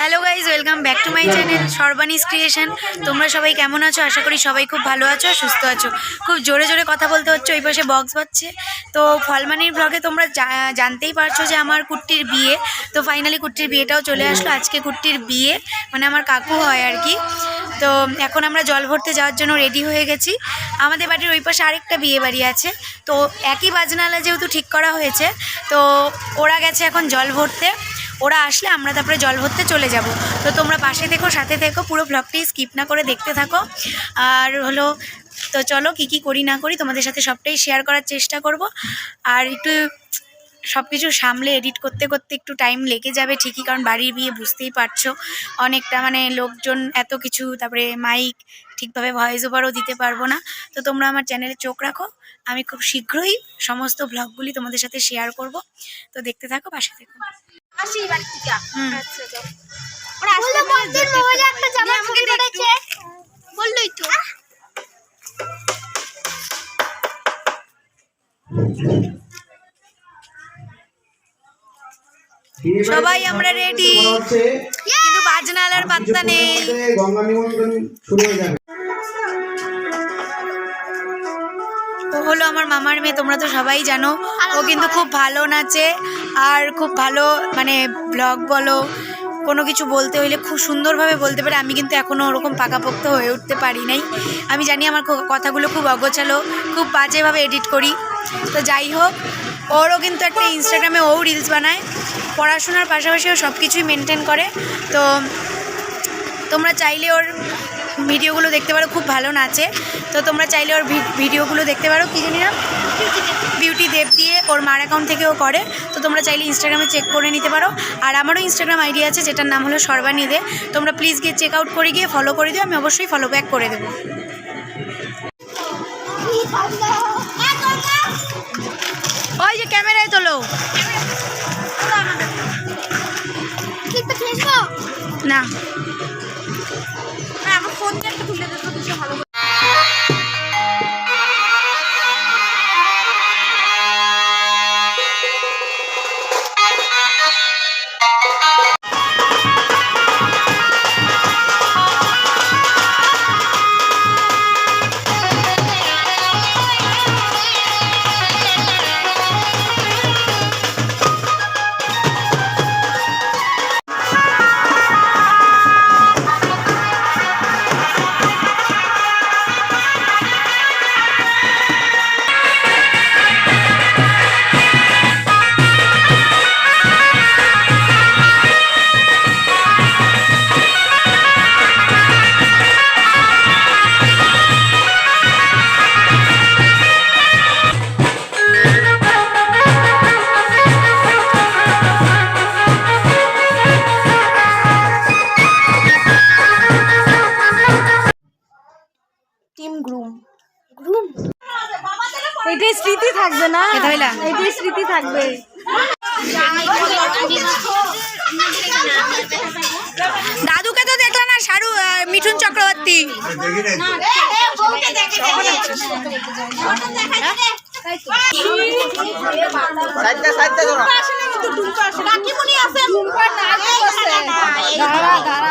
Hello guys welcome back to my channel সর্বানিস creation তোমরা সবাই কেমন আছো? আশা করি সবাই খুব ভালো আছো, সুস্থ আছো। খুব জোরে জোরে কথা বলতে হচ্ছে, ওই পাশে বক্স বাজছে। তো ফলমানির ব্লগে তোমরা জানতেই পারছ যে আমার কুট্টির বিয়ে। তো ফাইনালি কুট্টির বিয়েটাও চলে আসলো, আজকে কুট্টির বিয়ে। মানে আমার কাকু হয় আর কি। তো এখন আমরা জল ভরতে যাওয়ার জন্য রেডি হয়ে গেছি। আমাদের বাড়ির ওই পাশে আরেকটা বিয়ে বাড়ি আছে। তো একই বাজনালা যেহেতু ঠিক করা হয়েছে, তো ওরা গেছে এখন জল ভরতে। ওরা আসলে আমরা তারপরে জল ভরতে চলে যাব। তো তোমরা পাশে থেকো, সাথে থেকো, পুরো ব্লগটি স্কিপ না করে দেখতে থাকো। আর হলো, তো চলো কি কি করি না করি তোমাদের সাথে সবটাই শেয়ার করার চেষ্টা করব। আর একটু সব কিছু সামলে এডিট করতে করতে একটু টাইম লেগে যাবে ঠিকই, কারণ বাড়ির বিয়ে বুঝতেই পারছ। অনেকটা মানে লোকজন এত কিছু, তারপরে মাইক ঠিকভাবে ভয়েস ওভারও দিতে পারব না। তো তোমরা আমার চ্যানেলে চোখ রাখো। আমি খুব শীঘ্রই সমস্ত ব্লগগুলি তোমাদের সাথে শেয়ার করব। তো দেখতে থাকো পাশে থেকো। আসি বাড়ি থেকে আচ্ছা যাও। ওরা আসলে মন্দির মোবাইলে একটা জামা ছবি পড়েছে বললই তো। সবাই আমরা রেডি কিন্তু বাজনালার পাত্তা নেই। গঙ্গা নিমন্ত্রণ শুরু হয়ে যাবে। মামার মেয়ে, তোমরা তো সবাই জানো। ও কিন্তু খুব ভালো নাচে আর খুব ভালো মানে ব্লগ বলো, কোনো কিছু বলতে হইলে খুব সুন্দরভাবে বলতে পারে। আমি কিন্তু এখনও ওরকম পাকাপোক্ত হয়ে উঠতে পারি নাই। আমি জানি আমার কথাগুলো খুব অগোছালো, খুব বাজেভাবে এডিট করি। তো যাই হোক, ওরও কিন্তু একটা ইনস্টাগ্রামে ও রিলস বানায়। পড়াশোনার পাশাপাশি ও সব কিছুই মেনটেন করে। তো তোমরা চাইলে ওর ভিডিওগুলো দেখতে পারো খুব ভালো নাচে। তো তোমরা চাইলে ওর ভিডিওগুলো দেখতে পারো কি জানি না? বিউটি দেব দিয়ে ওর মার অ্যাকাউন্ট থেকেও করে। তো তোমরা চাইলে ইনস্টাগ্রামে চেক করে নিতে পারো। আর আমারও ইনস্টাগ্রাম আইডি আছে যেটার নাম হলো সর্বানিদে তোমরা প্লিজ গিয়ে চেক আউট করে গিয়ে ফলো করে দিও আমি অবশ্যই ফলো ব্যাক করে দেবো। ওই যে ক্যামেরায় তোলো। না। আমার ফোন দিয়ে একটা তুলে দিতে বেশি ভালো থাকবে না? এটাই স্মৃতি থাকবে। দাদুকে তো দেখলাম না শাহরু মিঠুন চক্রবর্তী? দাঁড়া দাঁড়া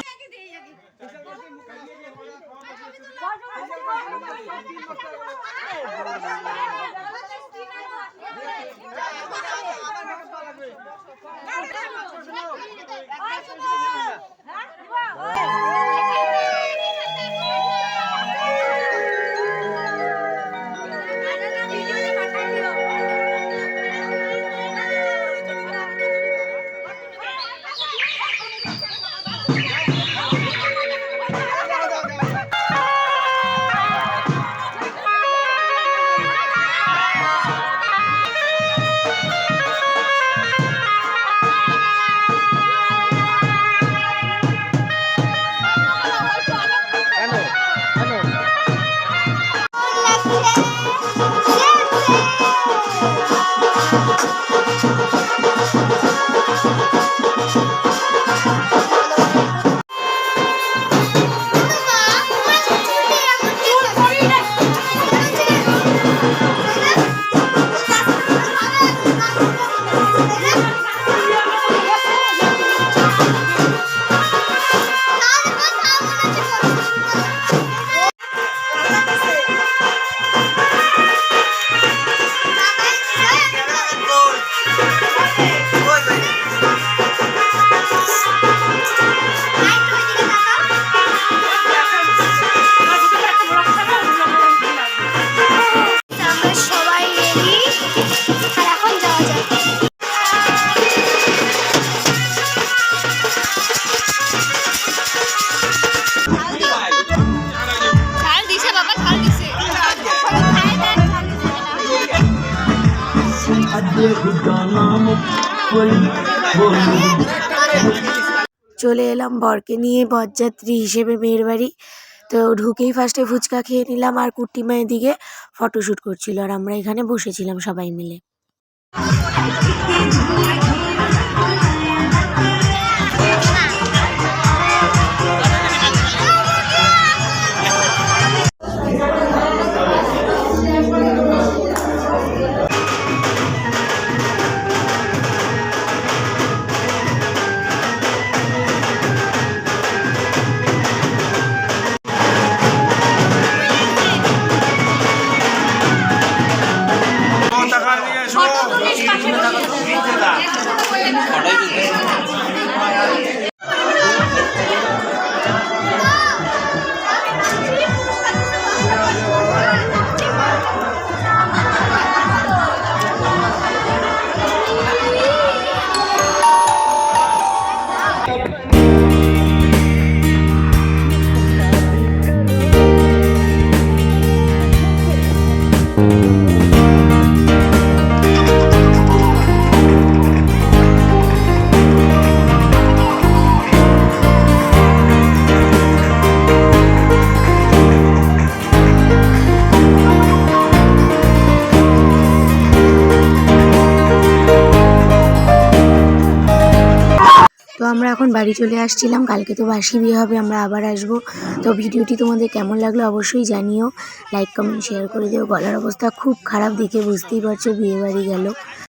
চলে এলাম বরকে নিয়ে, বরযাত্রী হিসেবে মেয়ের বাড়ি। তো ঢুকেই ফার্স্টে ফুচকা খেয়ে নিলাম আর কুট্টিমা এদিকে ফটোশ্যুট করছিল আর আমরা এখানে বসেছিলাম সবাই মিলে। আমরা এখন বাড়ি চলে আসছিলাম। কালকে তো বাসি বিয়ে হবে, আমরা আবার আসব। তো ভিডিওটি তোমাদের কেমন লাগল অবশ্যই জানিও। লাইক কমেন্ট শেয়ার করে দিও। গলার অবস্থা খুব খারাপ দেখে বুঝতেই পারছ বিয়ে বাড়ি গেল।